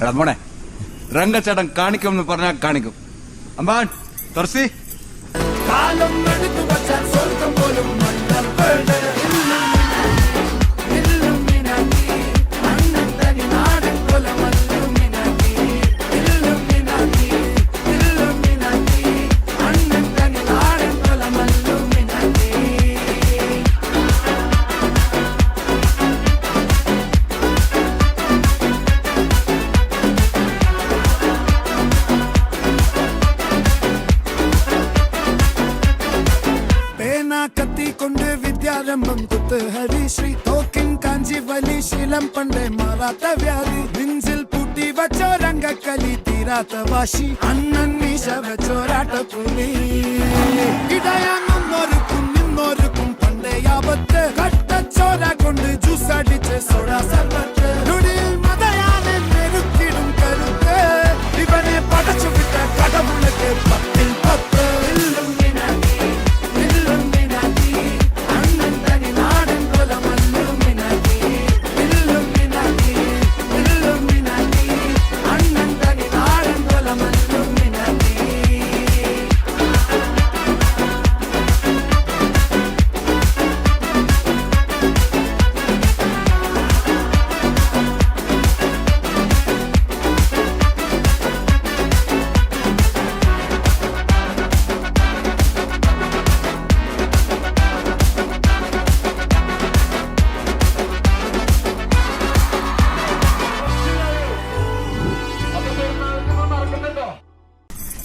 എടാ മോനെ രംഗച്ചേട്ടൻ കാണിക്കും എന്ന് പറഞ്ഞാൽ കാണിക്കും. അമ്പാൻ തുറസി കാലം എടുത്തു വച്ചാൽ സ്വർഗം പോലും മണ്ണപ്പേട് கத்தி கொண்டு வித்யாரம்பம் குத்து ஹரி ஸ்ரீ தோக்கின் காஞ்சி வலி சீலம் பண்டை மாறாத்த வியாதி நெஞ்சில் பூட்டி வச்சோ ரங்க களி தீராத்த வாஷி அண்ணன் மீச வச்சோ ராட்ட புலி இதயம் ஒரு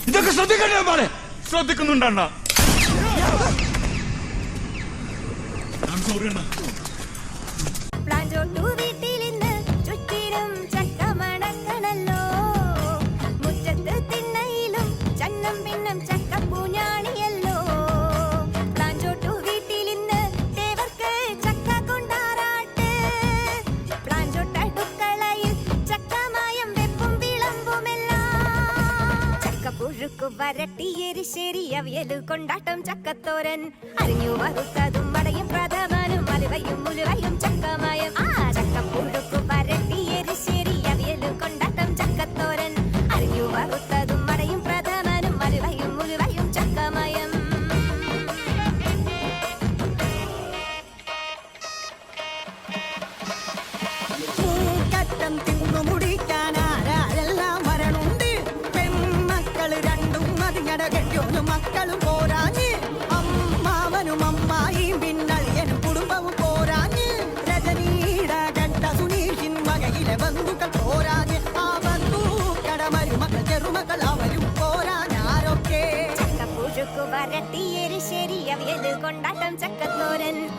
ഇതൊക്കെ ശ്രദ്ധിക്കണ്ടേ മാറി ശ്രദ്ധിക്കുന്നുണ്ടണ്ണ. പ്ലാന്റോട്ടു വീട്ടിലിന്ന് ചുറ്റിനും ചക്ക മണക്കണല്ലോ മുറ്റത്ത് തിണ്ണയിലും ചന്നം പിന്നം ചക്ക പൂഞ്ഞാണിയല്ലോ പുഴുക്കു വരട്ടി എരിശ്ശേരി അവിയൽ കൊണ്ടാട്ടം ചക്കത്തോരൻ. അറിഞ്ഞു വറുത്തതും വടയും പ്രഥമനും അലുവയും മുലുവയും ചക്കമായും. ആ ചക്ക പോരാഞ്ഞാരൊക്കെ ചക്ക പുഴുക്കു വരട്ടി എരിശ്ശേരി അവിയൽ കൊണ്ടാട്ടം ചക്കത്തോരൻ.